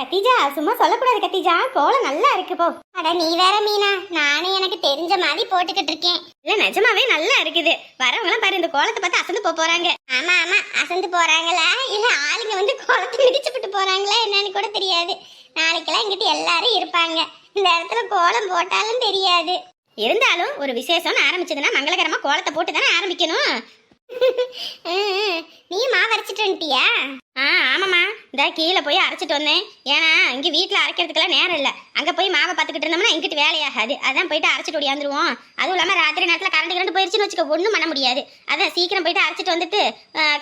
கத்திஜா சும்மா சொல்லக்கூடாது கத்திஜா. கோலம் நல்லா இருக்கு போ. அட நீ வேற மீனா. நானும் எனக்கு தெரிஞ்ச மாதிரி போட்டுக்கிட்டு இருக்கேன். இல்ல நிஜமாவே நல்லா இருக்குது. வரவங்களாம் பாரு இந்த கோலத்தை பார்த்து அசந்து போக போறாங்க. ஆமா ஆமா அசந்து போறாங்களா? இல்ல ஆளுங்க வந்து கோலத்தை மிதிச்சுட்டு போறாங்களா என்னன்னு கூட தெரியாது. நாளைக்கெல்லாம் இங்கிட்டு எல்லாரும் இருப்பாங்க. இந்த இடத்துல கோலம் போட்டாலும் தெரியாது. இருந்தாலும் ஒரு விசேஷம்னு ஆரம்பிச்சதுன்னா மங்களகரமா கோலத்தை போட்டு தானே ஆரம்பிக்கணும். நீ மாவரைச்சிட்டு வந்துட்டியா? ஆ ஆமாம்மா. இந்த கீழே போய் அரைச்சிட்டு வந்தேன். ஏன்னா இங்கே வீட்டில் அரைக்கிறதுக்கெல்லாம் நேரம் இல்லை. அங்கே போய் மாவை பார்த்துக்கிட்டு இருந்தோம்னா இங்கிட்டு வேலையாகாது. அதான் போயிட்டு அரைச்சிட்டு ஓடியாந்துருவோம். அதுவும் இல்லாமல் ராத்திரி நேரத்தில் கரண்ட் கரண்ட் போயிருச்சுன்னு வச்சுக்க ஒன்றும் பண்ண முடியாது. அதான் சீக்கிரம் போயிட்டு அரைச்சிட்டு வந்துட்டு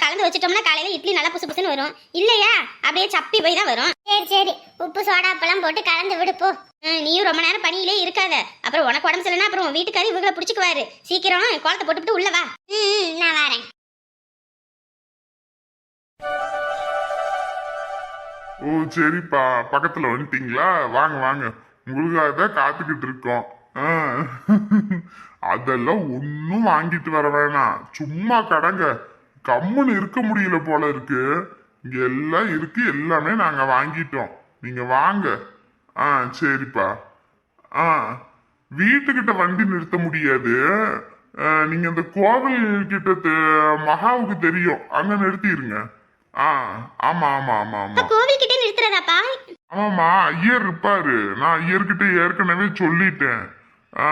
கலந்து வச்சுட்டோம்னா காலையில் இட்லி நல்லா புசு புசுன்னு வரும். இல்லையா? அப்படியே சப்பி போய் தான் வரும். சரி சரி. உப்பு சோடா அப்பெல்லாம் போட்டு கலந்து விடுப்போ நீயும் ரொம்ப நேரம் பணியிலே இருக்காத. அப்புறம் உனக்கு உடம்பு சரியில்லைன்னா அப்புறம் வீட்டுக்காரி இவங்களை பிடிச்சிக்குவாரு. சீக்கிரம் குளத்தை போட்டுவிட்டு உள்ள வா. ம் நான் வரேன். ஓ சரிப்பா பக்கத்தில் வந்துட்டீங்களா? வாங்க வாங்க. உங்களுக்காக தான் காத்துக்கிட்டு இருக்கோம். ஆ. அதெல்லாம் ஒன்றும் வாங்கிட்டு வர வேணாம். சும்மா கடங்க. கம்முன்னு இருக்க முடியல போல இருக்கு. இங்கே எல்லாம் இருக்கு. எல்லாமே நாங்கள் வாங்கிட்டோம். நீங்கள் வாங்க. ஆ சரிப்பா. ஆ. வீட்டுக்கிட்ட வண்டி நிறுத்த முடியாது. நீங்கள் இந்த கோவில் கிட்ட தெ- மகாவுக்கு தெரியும். அங்கே நிறுத்திடுங்க ஆ ஆமா ஆமா ஆமா ஆமா. கோவில் கிட்டே நிறுத்துறதாப்பா ஆமாம்மா ஐயர் இருப்பாரு. நான் ஐயர்கிட்ட ஏற்கனவே சொல்லிட்டேன். ஆ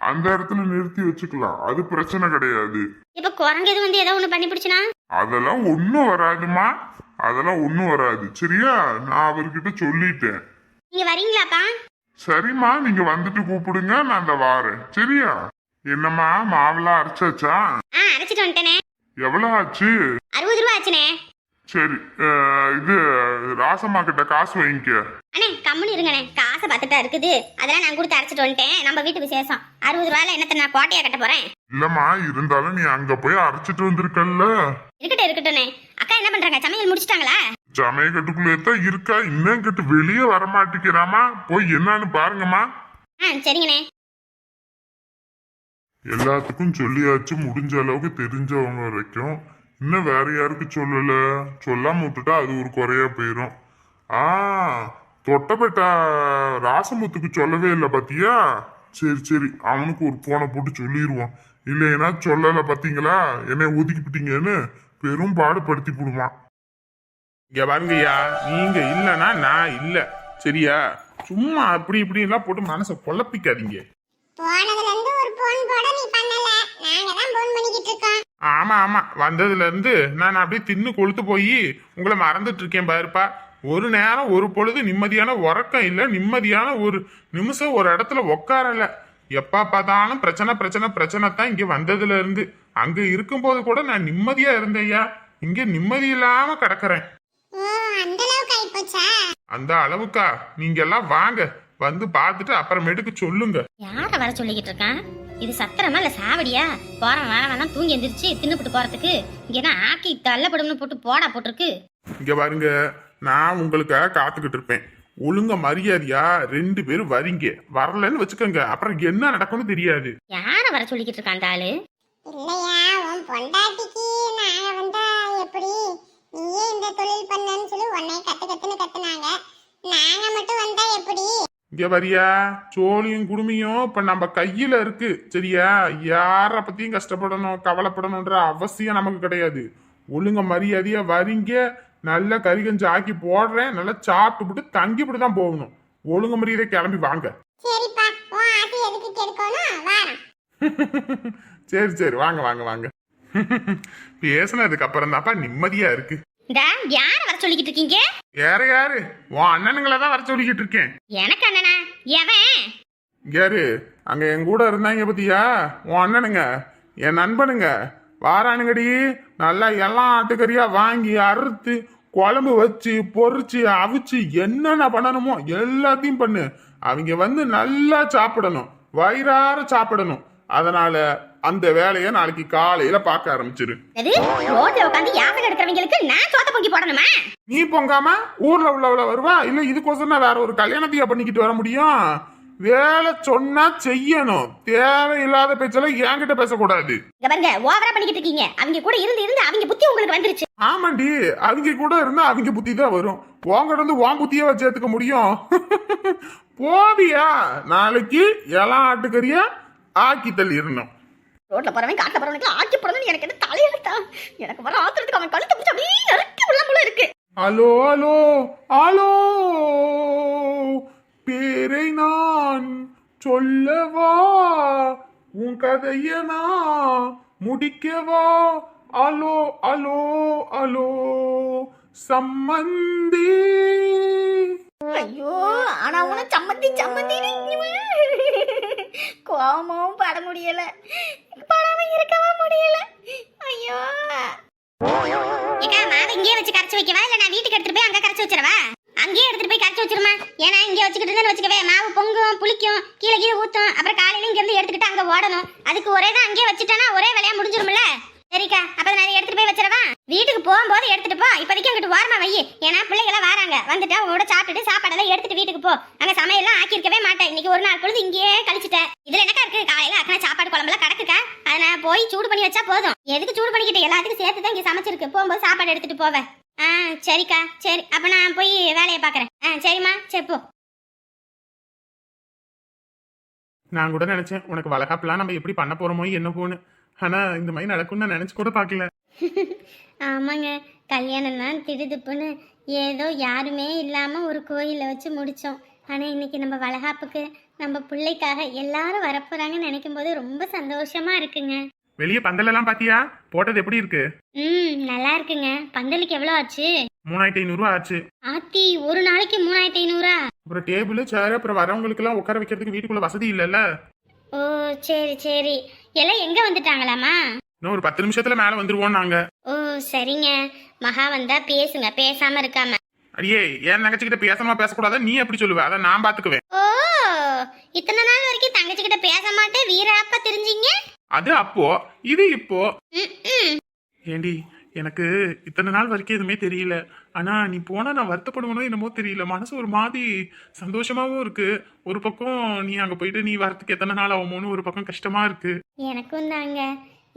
அந்த இடத்துல நிறுத்தி வச்சுக்கலாம். அது பிரச்சனை கிடையாது. இப்ப குரங்கு எதுவும் வந்து ஏதோ ஒண்ணு பண்ணி பிடிச்சினா? அதெல்லாம் ஒன்றும் வராதுமா அதெல்லாம் ஒன்றும் வராது. சரியா? நான் அவர்கிட்ட சொல்லிட்டேன். நீங்க வரீங்களாப்பா? சரிம்மா நீங்க வந்துட்டு கூப்பிடுங்க. நான் அந்த வாரேன். சரியா? என்னம்மா மாவெல்லாம் அரைச்சாச்சா? ஆ அரைச்சிட்டு வந்துட்டேனே. எவ்வளோ ஆச்சு? அறுபது ரூபா ஆச்சுனே. சரி இது ராசம்மா கிட்ட காசு வாங்கிக்க அண்ணே கம்முன்னு இருங்கண்ணே. காசை பார்த்துட்டா இருக்குது. அதெல்லாம் நான் கொடுத்து அரைச்சிட்டு வந்துட்டேன். நம்ம வீட்டு விசேஷம். அறுபது ரூபாயில என்னத்த நான் கோட்டையா கட்ட போறேன்? இல்லம்மா இருந்தாலும் நீ அங்க போய் அரைச்சிட்டு வந்திருக்கல்ல. இருக்கட்டும் இருக்கட்டும்ண்ணே. அக்கா என்ன பண்றாங்க? சமையல் முடிச்சிட்டாங்களா? சமயக்கட்டுக்குள்ளே தான் இருக்கா? இன்னும் கிட்ட வெளியே வர மாட்டேங்கிறாமா? போய் என்னன்னு பாருங்கம்மா. ஆ சரிங்கண்ணே. எல்லாத்துக்கும் சொல்லியாச்சு. முடிஞ்ச அளவுக்கு தெரிஞ்சவங்க வரைக்கும் இன்னும் வேற யாருக்கு சொல்லல? சொல்லாம விட்டுட்டா அது ஒரு குறையா போயிடும் ஆ தொட்டபெட்டா ராசமுத்துக்கு சொல்லவே இல்லை பாத்தியா? சரி சரி அவனுக்கு ஒரு போனை போட்டு சொல்லிடுவான் இல்லைன்னா சொல்லல பாத்தீங்களா? என்னை ஒதுக்கிப்பிட்டீங்கன்னு பெரும் பாடுபடுத்தி போடுவான் இங்க பாருங்கய்யா நீங்க இல்லைன்னா நான் இல்லை. சரியா? சும்மா அப்படி இப்படி எல்லாம் போட்டு மனசை குழப்பிக்காதீங்க. போனதுல ஆமா ஆமா. வந்ததுல இருந்து நான் அப்படியே தின்னு கொழுத்து போய் உங்களை மறந்துட்டு இருக்கேன் பாருப்பா. ஒரு நேரம் ஒரு பொழுது நிம்மதியான உறக்கம் இல்ல நிம்மதியான ஒரு நிமிஷம் ஒரு இடத்துல உட்காரல எப்ப பார்த்தாலும் பிரச்சனை பிரச்சனை பிரச்சனை தான் இங்க வந்ததுல இருந்து அங்க இருக்கும்போது கூட நான் நிம்மதியா இருந்தேன்யா. இங்க நிம்மதி இல்லாம கிடக்குறேன். அந்த அளவுக்கா நீங்க எல்லாம் வாங்க. வந்து பார்த்துட்டு அப்புறமேட்டுக்கு சொல்லுங்க. யார வர சொல்லிக்கிட்டு இருக்கான்? இது சத்திரமா இல்ல சாவடியா? போறேன் வேற வேணாம் தூங்கி எந்திரிச்சு தின்னுபிட்டு போறதுக்கு இங்க என்ன ஆக்கி தள்ளப்படும்னு போட்டு போடா போட்டிருக்கு. இங்க பாருங்க நான் உங்களுக்காக காத்துக்கிட்டு இருப்பேன். ஒழுங்க மரியாதையா ரெண்டு பேரும் வரீங்க. வரலன்னு வச்சுக்கோங்க. அப்புறம் என்ன நடக்கும்னு தெரியாது. யார வர சொல்லிக்கிட்டு இருக்கான் அந்த ஆளு? இல்லையா உன் பொண்டாட்டிக்கு நாங்க வந்தா எப்படி? நீயே இந்த தொழில் பண்ணன்னு சொல்லி உன்னை கத்து கத்துன்னு கத்துனாங்க. நாங்க மட்டும் வந்தா எப்படி? இங்க வரியா சோழியும் குடுமியும் இப்ப நம்ம கையில இருக்கு. சரியா? யார பத்தியும் கஷ்டப்படணும் கவலைப்படணும்ன்ற அவசியம் நமக்கு கிடையாது. ஒழுங்க மரியாதையா வரீங்க. நல்ல கறி கஞ்சி ஆக்கி போடுறேன். நல்லா சாப்பிட்டுவிட்டு தங்கிவிட்டு தான் போகணும். ஒழுங்க மரியாதை கிளம்பி வாங்க. சரி சரி வாங்க வாங்க வாங்க. பேசுனதுக்கு அப்புறம் தான்ப்பா நிம்மதியா இருக்கு. டா யார வர சொல்லிக்கிட்டு இருக்கீங்க? யாரு யாரு? உன் அண்ணனுங்களை தான் வர சொல்லிக்கிட்டு இருக்கேன். எனக்கு அண்ணனா? எவன்? யாரு? அங்க என் கூட இருந்தாங்க பத்தியா? உன் அண்ணனுங்க. என் நண்பனுங்க. வாரானுங்கடி. நல்லா எல்லாம் ஆட்டுக்கறியா வாங்கி அறுத்து குழம்பு வச்சு பொரிச்சு அவிச்சு என்னென்ன பண்ணணுமோ எல்லாத்தையும் பண்ணு. அவங்க வந்து நல்லா சாப்பிடணும். வயிறார சாப்பிடணும். அதனால அந்த வேலையை நாளைக்கு காலையில பார்க்க ஆரம்பிச்சிரு. ரோட்ல உட்காந்து யாசகம் எடுக்கிறவங்களுக்கு நான் சோத்த பொங்கி போடணுமா? நீ பொங்காம ஊர்ல உள்ளவள வருவா? இல்ல இதுக்கோசரம் வேற ஒரு கல்யாணத்தையா பண்ணிக்கிட்டு வர முடியும்? வேலை சொன்னா செய்யணும். தேவையில்லாத பேச்செல்லாம் என்கிட்ட பேசக்கூடாது. இங்க பாருங்க ஓவரா பண்ணிக்கிட்டு இருக்கீங்க. அவங்க கூட இருந்து இருந்து அவங்க புத்தி உங்களுக்கு வந்துருச்சு. ஆமாண்டி அவங்க கூட இருந்தா அவங்க புத்தி தான் வரும். உங்ககிட்ட இருந்து உன் புத்திய வச்சு முடியும். போவியா? நாளைக்கு இளம் ஆட்டுக்கறியா ஆக்கி தள்ளி இருந்தோம் ரோட்ல போறவன் காட்டுல போறவனுக்கு ஆக்கி போறவன் எனக்கு என்ன தலையெழுத்தா எனக்கு வர ஆத்திரத்துக்கு அவன் கழுத்தை பிடிச்சி அப்படியே விடலாம் போல இருக்கு. ஹலோ ஹலோ ஹலோ பேரை நான் சொல்லவா? உன் கதைய நான் முடிக்கவா? அலோ அலோ அலோ சம்மந்தி. ஐயோ ஆனா உன சம்மந்தி சம்மந்தி கோபமும் பட முடியல படாம இருக்கவும் முடியல ஐயோ ஏக்கா மாவை இங்கேயே வச்சு கரைச்சு வைக்கவா இல்ல நான் வீட்டுக்கு எடுத்துட்டு போய் அங்க கரைச்சு வச்சிரவா அங்கேயே எடுத்துட்டு போய் கரைச்சு வச்சிருமா ஏன்னா இங்கே வச்சுக்கிட்டு இருந்தேன்னு வச்சுக்கவே மாவு பொங்கும் புளிக்கும் கீழே கீழே ஊத்தும் அப்புறம் காலையில இங்க இருந்து எடுத்துக்கிட்டு அங்க ஓடணும் அதுக்கு ஒரே தான் அங்கேயே வச்சுட்டேன்னா ஒரே வேலையா முடிஞ்சிரும்ல சரிக்கா அப்ப நான் இதை எடுத்துட்டு போய் வச்சிரவா வீட்டுக்கு போகும்போது எடுத்துட்டு போ இப்போதைக்கு அங்கிட்டு ஓரமா வை ஏன்னா பிள்ளைகளாம் வராங்க வந்துட்டு அவங்களோட சாப்பிட்டுட்டு சாப்பாடெல்லாம் எடுத்துட்டு வீட்டுக்கு போ அங்க சமையல்லாம் ஆக்கியிருக்கவே மாட்டேன் இன்னைக்கு ஒரு நாள் பொழுது இங்கேயே கழிச்சிட்டேன் இதுல என்னக்கா இருக்கு காலையில குழம்புலாம் கிடக்குக்கா அதை நான் போய் சூடு பண்ணி வச்சா போதும். எதுக்கு சூடு பண்ணிக்கிட்டு? எல்லாத்துக்கும் சேர்த்து தான் இங்க சமைச்சிருக்கு. போகும்போது சாப்பாடு எடுத்துட்டு போவேன் ஆ சரிக்கா. சரி அப்ப நான் போய் வேலையை பாக்குறேன். ஆ சரிம்மா. சரி போ. நான் கூட நினைச்சேன் உனக்கு வளகாப்பெல்லாம் நம்ம எப்படி பண்ண போறோமோ என்ன போன்னு ஆனா இந்த மாதிரி நடக்கும்னு நான் நினைச்சு கூட பார்க்கல. ஆமாங்க. கல்யாணம் தான் திடுதுப்புன்னு ஏதோ யாருமே இல்லாம ஒரு கோயில வச்சு முடிச்சோம். ஆனா இன்னைக்கு நம்ம வளகாப்புக்கு நம்ம பிள்ளைக்காக எல்லாரும் வரப்போறாங்கன்னு நினைக்கும் போது ரொம்ப சந்தோஷமா இருக்குங்க. வெளியே பந்தல் எல்லாம் பாத்தியா? போட்டது எப்படி இருக்கு? ம் நல்லா இருக்குங்க. பந்தலுக்கு எவ்வளோ ஆச்சு? மூணாயிரத்தி ஐநூறுரூவா ஆச்சு. ஆத்தி ஒரு நாளைக்கு மூணாயிரத்தி ஐநூறா? அப்புறம் டேபிள் சேர் அப்புறம் வரவங்களுக்கு எல்லாம் உட்கார வைக்கிறதுக்கு வீட்டுக்குள்ள வசதி இல்லைல்ல? ஓ சரி சரி. எல்லாம் எங்க வந்துட்டாங்களாமா இன்னும் ஒரு பத்து நிமிஷத்துல மேல வந்துருவோம் நாங்க. ஓ சரிங்க. மகா வந்தா பேசுங்க பேசாம இருக்காம. அடியே என் தங்கச்சிக்கிட்ட பேசணுமா பேசக்கூடாதா? நீ எப்படி சொல்லுவ? அதை நான் பாத்துக்குவேன். ஓ இத்தனை நாள் வரைக்கும் தங்கச்சி கிட்ட பேச மாட்டேன். வீராப்பா தெரிஞ்சீங்க? அது அப்போ இது இப்போ. ஏண்டி எனக்கு இத்தனை நாள் வரைக்கும் எதுவுமே தெரியல. ஆனா நீ போனா நான் வருத்தப்படுவனோ என்னமோ தெரியல. மனசு ஒரு மாதிரி சந்தோஷமாவும் இருக்கு. ஒரு பக்கம் நீ அங்க போயிட்டு நீ வரத்துக்கு எத்தனை நாள் ஆகுமோன்னு ஒரு பக்கம் கஷ்டமா இருக்கு. எனக்கும் தாங்க.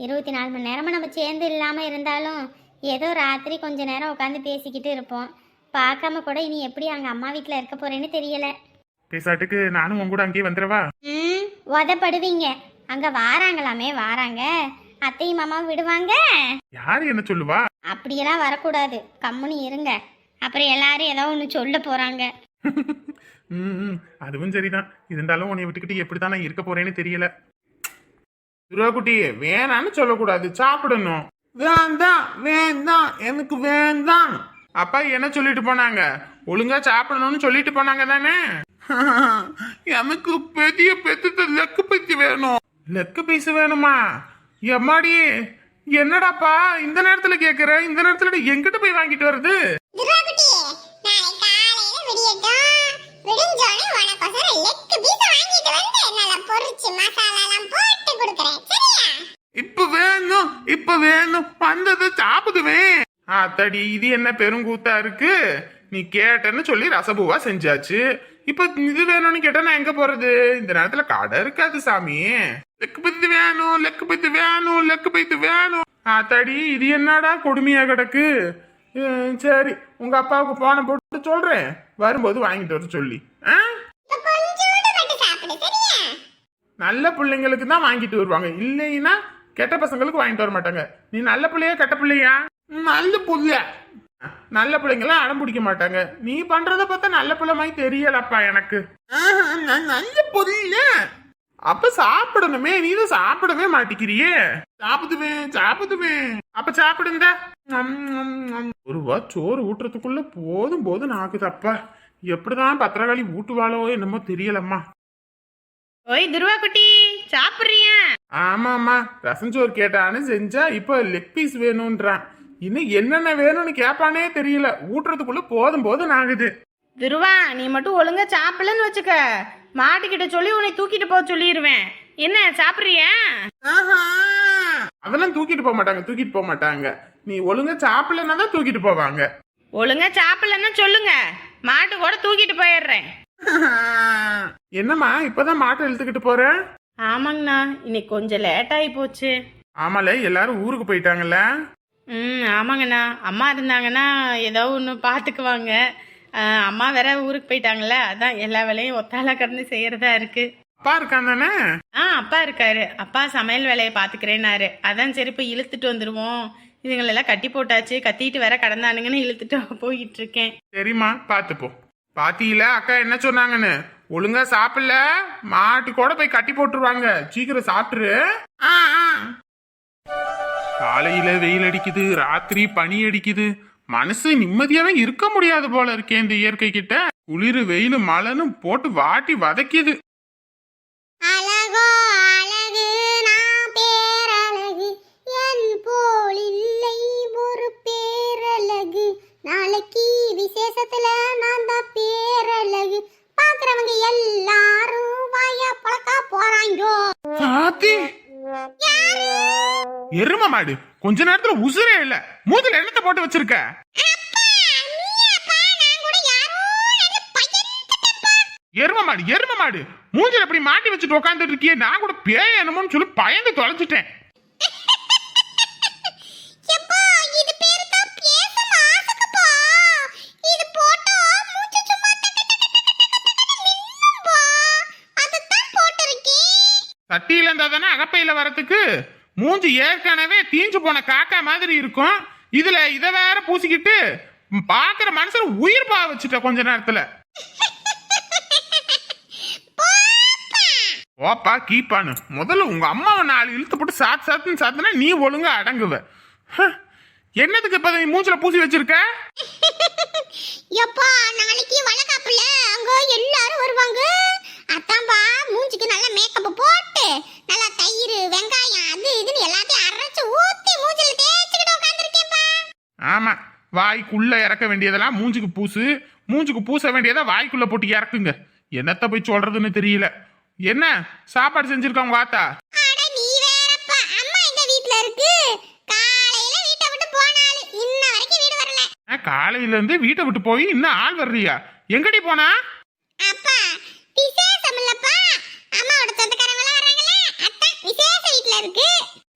இருபத்தி நாலு மணி நேரமும் நம்ம சேர்ந்து இல்லாமல் இருந்தாலும் ஏதோ ராத்திரி கொஞ்ச நேரம் உட்காந்து பேசிக்கிட்டு இருப்போம். பார்க்காம கூட இனி எப்படி அங்கே அம்மா வீட்டில் இருக்க போறேன்னு தெரியல. பேசாட்டுக்கு நானும் உன் கூட அங்கேயே வந்துடவா? ம் உதப்படுவீங்க அங்கே வாராங்களாமே வாராங்க. அத்தையும் மாமா விடுவாங்க? யாரு என்ன சொல்லுவா? அப்படியெல்லாம் வரக்கூடாது. கம்முனு இருங்க. அப்புறம் எல்லாரும் ஏதோ ஒன்று சொல்ல போகிறாங்க ம் அதுவும் சரிதான். இருந்தாலும் உன்னை விட்டுக்கிட்டு எப்படிதான் நான் இருக்க போறேன்னு தெரியல. துருவாக்குட்டி வேணான்னு சொல்லக்கூடாது. சாப்பிடணும். வேண்டாம் வேண்டாம் எனக்கு வேண்டாம் அப்பா என்ன சொல்லிட்டு போனாங்க? ஒழுங்கா சாப்பிடணும்னு சொல்லிட்டு போனாங்க தானே? எனக்கு பெரிய பெத்து லெக்கு பைத்து வேணும். லெக்கு பீஸ் வேணுமா? எம்மாடி என்னடாப்பா இந்த நேரத்துல கேக்குற? இந்த நேரத்துல எங்கிட்ட போய் வாங்கிட்டு வருது துர்வாக்குட்டி நாளை காலையில விடியட்டும். விடிஞ்சோடனே உனக்கோசரம் லெக்கு பீஸ வாங்கிட்டு வந்து நல்லா பொரிச்சு மசாலா எல்லாம் போட்டு கொடுக்குறேன். சரியா? இப்ப வேணும் இப்ப வேணும். வந்தது சாப்பிடுவேன் ஆத்தாடி இது என்ன பெருங்கூத்தா இருக்கு? நீ கேட்டேன்னு சொல்லி ரசபூவா செஞ்சாச்சு. இப்ப இது வேணும்னு கேட்டா நான் எங்க போறது? இந்த நேரத்துல கடை இருக்காது சாமி. லெக்கு பைத்து வேணும் லெக்கு பைத்து வேணும் லெக்கு பைத்து வேணும். ஆத்தாடி இது என்னடா கொடுமையா கிடக்கு? சரி உங்க அப்பாவுக்கு போன போட்டு சொல்றேன். வரும்போது வாங்கிட்டு வர சொல்லி. நல்ல பிள்ளைங்களுக்கு தான் வாங்கிட்டு வருவாங்க. இல்லைன்னா கெட்ட பசங்களுக்கு வாங்கிட்டு வர மாட்டாங்க. நீ நல்ல பிள்ளையா கெட்ட பிள்ளையா? நல்ல புள்ள. நல்ல பிள்ளைங்களாம் அடம் பிடிக்க மாட்டாங்க. நீ பண்றத பார்த்தா நல்ல பிள்ளை மாதிரி தெரியலப்பா எனக்கு. ஆஹா, நான் நல்ல புள்ள அப்ப சாப்பிடணுமே நீ தான் சாப்பிடவே மாட்டிக்கிறியே. சாப்பிடுவேன் சாப்பிடுவேன். அப்ப சாப்பிடுங்க. ஒரு வா சோறு ஊட்டுறதுக்குள்ள போதும் போதும் ஆகுதப்பா. எப்படிதான் பத்திரகாளி ஊட்டுவாளோ என்னமோ தெரியலம்மா. ஓய் துருவா குட்டி சாப்பிடுறியா? ஆமாம்மா ரசஞ்சோறு கேட்டான்னு செஞ்சா இப்போ லெக் பீஸ் வேணும்ன்றான். இன்னும் என்னென்ன வேணும்னு கேட்பானே தெரியல. ஊட்டுறதுக்குள்ள போதும் போதும் ஆகுது. துருவா நீ மட்டும் ஒழுங்கா சாப்பிடலன்னு வச்சுக்க. மாட்டுக்கிட்ட சொல்லி உன்னை தூக்கிட்டு போக சொல்லிடுவேன் என்ன சாப்பிடுறியா? அதெல்லாம் தூக்கிட்டு போக மாட்டாங்க தூக்கிட்டு போக மாட்டாங்க. நீ ஒழுங்கா சாப்பிடலன்னா தான் தூக்கிட்டு போவாங்க. ஒழுங்கா சாப்பிடலன்னு சொல்லுங்க. மாட்டு கூட தூக்கிட்டு போயிடுறேன். என்னம்மா இப்பதான் மாட்டை இழுத்துக்கிட்டு போற? ஆமாங்கண்ணா இன்னைக்கு கொஞ்சம் லேட் ஆகி போச்சு. ஆமால எல்லாரும் ஊருக்கு போயிட்டாங்கல்ல? ம் ஆமாங்கண்ணா. அம்மா இருந்தாங்கன்னா ஏதோ ஒன்று பார்த்துக்குவாங்க அம்மா வேற ஊருக்கு போயிட்டாங்கல்ல அதான் எல்லா வேலையும் ஒத்தால கடந்து செய்யறதா இருக்கு. அப்பா இருக்கான் தானே ஆ அப்பா இருக்காரு. அப்பா சமையல் வேலையை பார்த்துக்கிறேன்னாரு அதான் சரி இப்போ இழுத்துட்டு வந்துடுவோம் இதுங்களெல்லாம் கட்டி போட்டாச்சு கத்திட்டு வேற கடந்தானுங்கன்னு இழுத்துட்டு போயிட்டு இருக்கேன் சரிம்மா பாத்துப்போ. பாத்தீங்களா அக்கா என்ன சொன்னாங்கன்னு? ஒழுங்கா சாப்பிடல? மாட்டு கூட போய் கட்டி போட்டுருவாங்க. சீக்கிரம் சாப்பிட்டுரு. ஆ, ஆ. காலையில வெயில் அடிக்குது ராத்திரி பனி அடிக்குது. மனசு நிம்மதியாவே இருக்க முடியாது போல இருக்கே இந்த இயற்கை கிட்ட. குளிர் வெயில் மழைன்னு போட்டு வாட்டி வதக்கிது. அழகோ! எரும மாடு. கொஞ்ச நேரத்துல உசுரே இல்ல. மூதுல எண்ணத்தை போட்டு வச்சிருக்க? எரும மாடு எரும மாடு. மூஞ்சில அப்படி மாட்டி வச்சுட்டு உட்காந்துட்டு இருக்கியே நான் கூட பேய் என்னமோன்னு சொல்லி பயந்து தொலைச்சிட்டேன் சட்டியில இருந்தா தானே அகப்பையில வரத்துக்கு மூஞ்சி ஏற்கனவே தீஞ்சு போன காக்கா மாதிரி இருக்கும். இதுல இத வேற பூசிக்கிட்டு பாக்குற மனுஷன் உயிர் பா வச்சுட்ட கொஞ்ச நேரத்துல. ஓப்பா கீப்பானு. முதல்ல உங்க அம்மாவை நாலு இழுத்து போட்டு சாத்து சாத்துன்னு சாத்துனா நீ ஒழுங்கா அடங்குவ. ஹ, என்னதுக்கு இப்ப நீ மூஞ்சில பூசி வச்சிருக்க? எப்பா நாளைக்கு வளகாப்புல அங்க எல்லாரும் வருவாங்க. அதான்பா மூஞ்சிக்கு நல்ல மேக்கப் போட்டு நல்லா தயிர் வெங்காயம் அது ஆமா வாய்க்குள்ள இறக்க வேண்டியதெல்லாம் மூஞ்சுக்கு பூசு. மூஞ்சுக்கு பூச வேண்டியதை வாய்க்குள்ள போட்டு இறக்குங்க. என்னத்த போய் சொல்றதுன்னு தெரியல. என்ன சாப்பாடு செஞ்சிருக்காங்க வாத்தா காலையில இருந்து வீட்டை விட்டு போய் இன்னும் ஆள் வர்றியா? எங்கடி போனா? அப்பா விசேஷம் இல்லப்பா. அம்மாவோட சொந்தக்காரங்க எல்லாம் வராங்களே அத்தான் விசேஷ வீட்ல இருக்கு.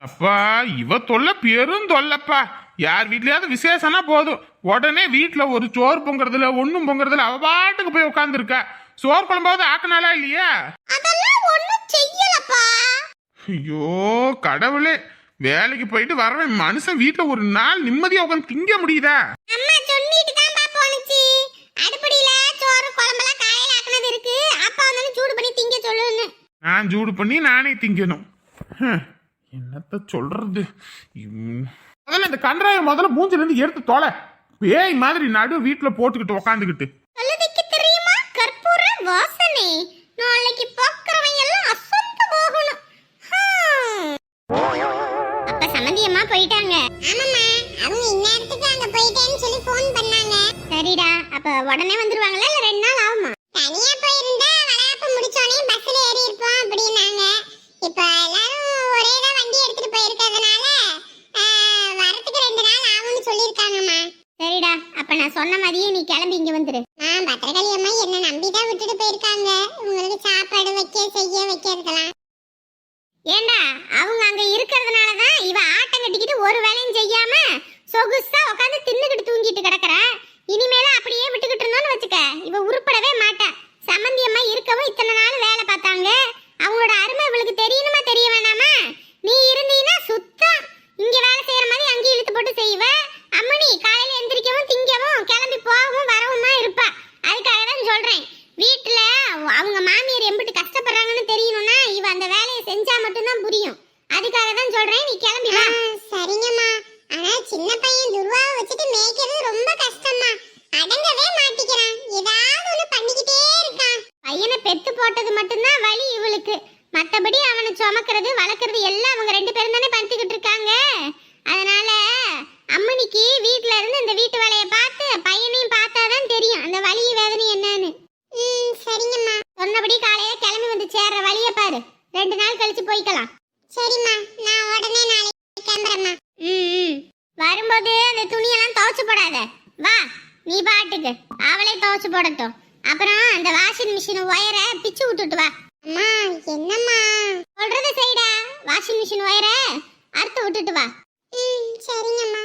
அப்பா இவ தொல்லை பெரும் தொல்லப்பா. யார் வீட்லயாவது விசேஷம்னா போதும். உடனே வீட்ல ஒரு சோறு பொங்குறதுல ஒண்ணும் பொங்குறதுல அவ பாட்டுக்கு போய் உட்காந்துருக்கா சோறு குழம்பாவது ஆக்குனாலா இல்லையா? ஐயோ கடவுளே. வேலைக்கு போயிட்டு வரவன் மனுஷன் வீட்ல ஒரு நாள் நிம்மதியா உட்காந்து திங்க முடியுதா? நான் சூடு பண்ணி நானே திங்கணும். என்னத்த சொல்றது. முதல்ல இந்த கன்றாய முதல்ல மூஞ்சில இருந்து எடுத்து தொலை. பேய் மாதிரி நடு வீட்டுல போட்டுக்கிட்டு உக்காந்துக்கிட்டு. சொல்லுதுக்கு தெரியுமா? கற்பூர வாசனை. நாளைக்கு பார்க்கறவங்க எல்லாம் அசந்து போகணும். அப்ப சம்மந்தியம்மா போயிட்டாங்க. ஆமாம்மா. அவங்க இந்நேரத்துக்கு அங்க போயிட்டேன்னு சொல்லி ஃபோன் பண்ணாங்க. சரிடா. அப்ப உடனே வந்துருவாங்களா இல்ல ரெண்டு நாள் ஆகுமா? தனியா போயிருந்தா வளகாப்பு முடிச்சோனே பஸ்ல ஏறி இருப்போம் அப்படின்னாங்க. இப்ப எல்லாரும் ஆஹ், வரதுக்கு ரெண்டு நாள் ஆகும்னு சொல்லியிருக்காங்கம்மா. சரிடா அப்ப நான் சொன்ன மாதிரியே நீ கிளம்பி இங்க வந்துரு. நான் பத்திரகாளி அம்மா என்ன நம்பி தான் விட்டுட்டு போயிருக்காங்க உங்களுக்கு சாப்பாடு வைக்க செய்ய வைக்கிறதுலாம் ஏண்டா அவங்க அங்க இருக்கிறதுனால தான் இவ ஆட்டம் கட்டிக்கிட்டு ஒரு வேலையும் செய்யாம சொகுசா உட்காந்து தின்னுக்கிட்டு தூங்கிட்டு கிடக்குற இனிமேல அப்படியே விட்டுக்கிட்டு இருந்தோம்னு வச்சுக்க இவ உருப்படவே மாட்டா சம்மந்தி அம்மா இருக்கவும் இத்தனை நாள் வேலை பார்த்தாங்க அவங்களோட அருமை இவளுக்கு தெரியணுமா தெரிய வேணாமா நீ இருந்தீன்னா சுத்தம் இங்க வேலை செய்யற மாதிரி அங்கேயும் இழுத்து போட்டு செய்வ அம்மனி காலையில எந்திரிக்கவும் திங்கவும் கிளம்பி போகவும் வரவுமா இருப்பா அதுக்காக தான் சொல்றேன் வீட்டுல அவங்க மாமியார் எம்பிட்டு கஷ்டப்படுறாங்கன்னு தெரியணும்னா இவ அந்த வேலையை செஞ்சா மட்டும்தான் புரியும் அதுக்காக தான் சொல்றேன் நீ கிளம்பி வா சரிங்கம்மா ஆனா சின்ன பையன் துர்வாவை வச்சுட்டு மேய்க்கிறது ரொம்ப கஷ்டமா அடங்கவே மாட்டிக்கிறான் ஏதாவது ஒண்ணு பண்ணிக்கிட்டே இருக்கான் பையனை பெத்து போட்டது மட்டும்தான் வழி இவளுக்கு மத்தபடி அவனை சுமக்கிறது வளர்க்கறது எல்லாம் அவங்க ரெண்டு பேரும் தானே பார்த்துக்கிட்டு இருக்காங்க அதனால அம்மனிக்கு வீட்ல இருந்து இந்த வீட்டு வேலையை பார்த்து பையனையும் பார்த்தாதான் தெரியும் அந்த வலி வேதனை என்னன்னு சரிங்கம்மா சொன்னபடி காலையில கிளம்பி வந்து சேர்ற வழிய பாரு ரெண்டு நாள் கழிச்சு போய்க்கலாம். சரிம்மா நான் உடனே நாளைக்கு கிளம்புறேம்மா. ம் வரும்போது அந்த துணியெல்லாம் துவைச்சு போடாத. வா நீ பாட்டுக்கு. அவளே துவைச்சு போடட்டும். அப்புறம் அந்த வாஷிங் மிஷின் ஒயரை பிச்சு விட்டுட்டு வா. அம்மா என்னம்மா? சொல்றது செய்டா வாஷிங் மிஷின் ஒயரை அறுத்து விட்டுட்டு வா. ம் சரிங்கம்மா.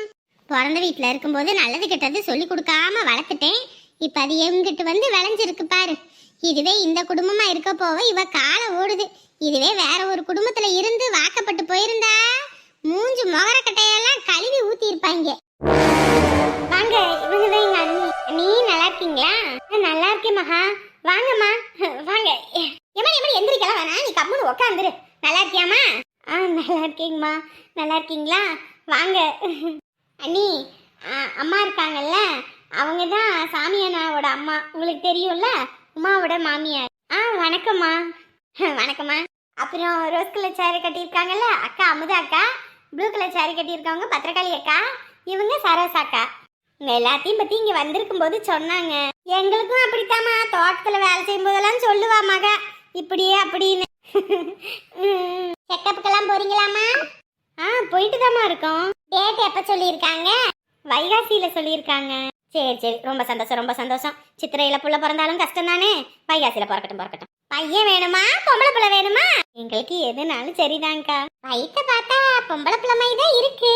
பிறந்த வீட்டில் இருக்கும்போது நல்லது கெட்டது சொல்லி கொடுக்காம வளர்த்துட்டேன். இப்போ அது எங்கிட்டு வந்து விளைஞ்சிருக்கு பாரு. இதுவே இந்த குடும்பமா இருக்க போக இவ காலை இதுவே வேற ஒரு குடும்பத்துல இருந்து வாக்கப்பட்டு போயிருந்தா? மூஞ்சு மொகரக்கட்டையெல்லாம் கழுவி ஊத்தி இருப்பாங்க வாங்க இவங்க எங்க அண்ணி. நீ நல்லா இருக்கீங்களா? நல்லா இருக்கேன் மகா. வாங்கம்மா. வாங்க. எம்மா எமடி எந்திரிக்கலாம் வேணா நீ கம்முன்னு உக்காந்துரு. நல்லா இருக்கியாமா ஆ நல்லா இருக்கேங்கம்மா. நல்லா இருக்கீங்களா? வாங்க. அண்ணி அம்மா இருக்காங்கல்ல? அவங்க தான் சாமியானாவோட அண்ணாவோட அம்மா. உங்களுக்கு தெரியும்ல? உமாவோட மாமியார். ஆ வணக்கம்மா. வணக்கம்மா. அப்புறம் ரோஸ் கலர் சேரீ கட்டியிருக்காங்கல்ல அக்கா அமுதா அக்கா ப்ளூ கலர் சேரீ கட்டியிருக்கவங்க பத்திரகாளி அக்கா இவங்க சரோசா அக்கா. இவங்க எல்லாத்தையும் பற்றி இங்கே வந்திருக்கும் போது சொன்னாங்க. எங்களுக்கும் அப்படித்தாம்மா தோட்டத்தில் வேலை செய்யும் போதெல்லாம் சொல்லுவா மக. இப்படியே அப்படின்னு. செக்கப்புக்கெல்லாம் போறீங்களாம்மா? ஆ போயிட்டு தாம்மா இருக்கோம். டேட் எப்போ சொல்லியிருக்காங்க? வைகாசியில் சொல்லியிருக்காங்க. சரி சரி ரொம்ப சந்தோஷம் ரொம்ப சந்தோஷம். சித்திரையில் புள்ள பிறந்தாலும் கஷ்டம் தானே வைகாசியில் பிறக்கட்டும் பிறக்கட்டும். பையன் வேணுமா? பொம்பளை பிள்ளை வேணுமா? எங்களுக்கு எதுனாலும் சரிதாங்க்கா வயிற்ற பார்த்தா பொம்பளை பிள்ளை தான் இருக்கு.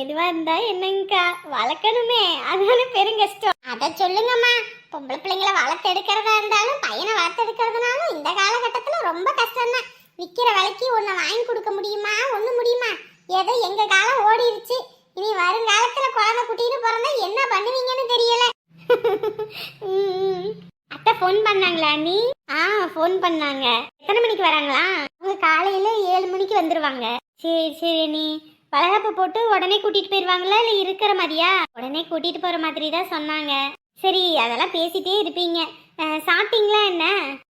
எதுவா இருந்தா என்னங்கக்கா வளர்க்கணுமே. அதுதானே பெருங்கஷ்டம் அதை சொல்லுங்கம்மா. பொம்பளை பிள்ளைங்கள வளர்த்து எடுக்கிறதா இருந்தாலும் பையனை வளர்த்து எடுக்கிறதுனாலும் இந்த காலகட்டத்துல ரொம்ப கஷ்டம் தான் விக்கிற விலைக்கு ஒன்ன வாங்கி கொடுக்க முடியுமா? ஒண்ணு முடியுமா? ஏதோ எங்க காலம் ஓடிடுச்சு இனி வருங்காலத்துல குழந்தை குட்டின்னு பிறந்தா என்ன பண்ணுவீங்கன்னு தெரியல. அத்தை ஃபோன் பண்ணாங்களா நீ ஆ ஃபோன் பண்ணாங்க. எத்தனை மணிக்கு வராங்களா? அவங்க காலையில ஏழு மணிக்கு வந்துருவாங்க. சரி சரி நீ வளகாப்பு போட்டு உடனே கூட்டிட்டு போயிருவாங்களா? இல்ல இருக்கிற மாதிரியா? உடனே கூட்டிட்டு போற மாதிரி தான் சொன்னாங்க. சரி அதெல்லாம் பேசிட்டே இருப்பீங்க. சாப்பிட்டீங்களா என்ன?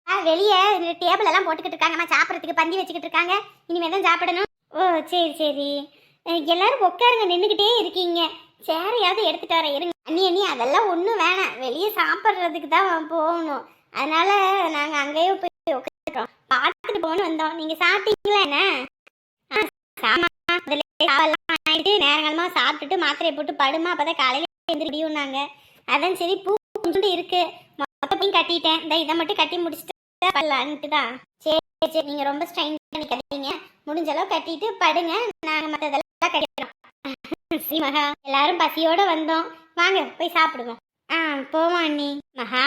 ஆ, வெளியே டேபிள் எல்லாம் போட்டுக்கிட்டு இருக்காங்கம்மா சாப்பிட்றதுக்கு பந்தி வச்சுக்கிட்டு இருக்காங்க. இனிமேல் தான் சாப்பிடணும். ஓ சரி சரி. எல்லாரும் உட்காருங்க நின்றுக்கிட்டே இருக்கீங்க. சேரையாவது எடுத்துட்டு வர இருங்க. அண்ணி அண்ணி அதெல்லாம் ஒன்றும் வேணாம். வெளியே சாப்பிட்றதுக்கு தான் போகணும். அதனால நாங்கள் அங்கேயே போய் உட்காந்துட்டோம் பார்த்துட்டு போகணும் வந்தோம். நீங்கள் சாப்பிட்டீங்களா என்ன? ஆ சாமா அதில் ஆகிட்டு நேரங்காலமாக சாப்பிட்டுட்டு மாத்திரையை போட்டு படுமா. அப்போ தான் காலையில் எழுந்திரிடியும்னாங்க அதான் சரி பூ கொஞ்சோண்டு இருக்கு. மொத்தத்தையும் கட்டிட்டேன். இந்த இதை மட்டும் கட்டி முடிச்சுட்டு பண்ணலான்ட்டு தான். சரி சரி நீங்கள் ரொம்ப ஸ்ட்ரைன் பண்ணி கட்டிங்க முடிஞ்ச அளவு கட்டிட்டு படுங்க. நாங்கள் மற்றதெல்லாம் கட்டிக்கிறோம். ஸ்ரீமகா எல்லாரும் பசியோட வந்தோம். வாங்க போய் சாப்பிடுவோம் ஆ போவோம் அண்ணி. மகா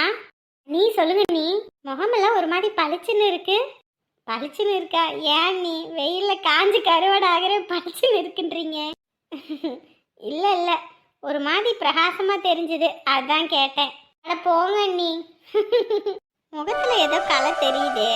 நீ சொல்லுங்க நீ முகமெல்லாம் ஒரு மாதிரி பளிச்சுன்னு இருக்கு. பளிச்சுன்னு இருக்கா? ஏன் நீ வெயிலில் காஞ்சு கருவாடு ஆகிற பளிச்சுன்னு இருக்குன்றீங்க. இல்லை இல்லை. ஒரு மாதிரி பிரகாசமாக தெரிஞ்சுது. அதான் கேட்டேன். அட போங்க அண்ணி. முகத்தில் ஏதோ கலை தெரியுதே.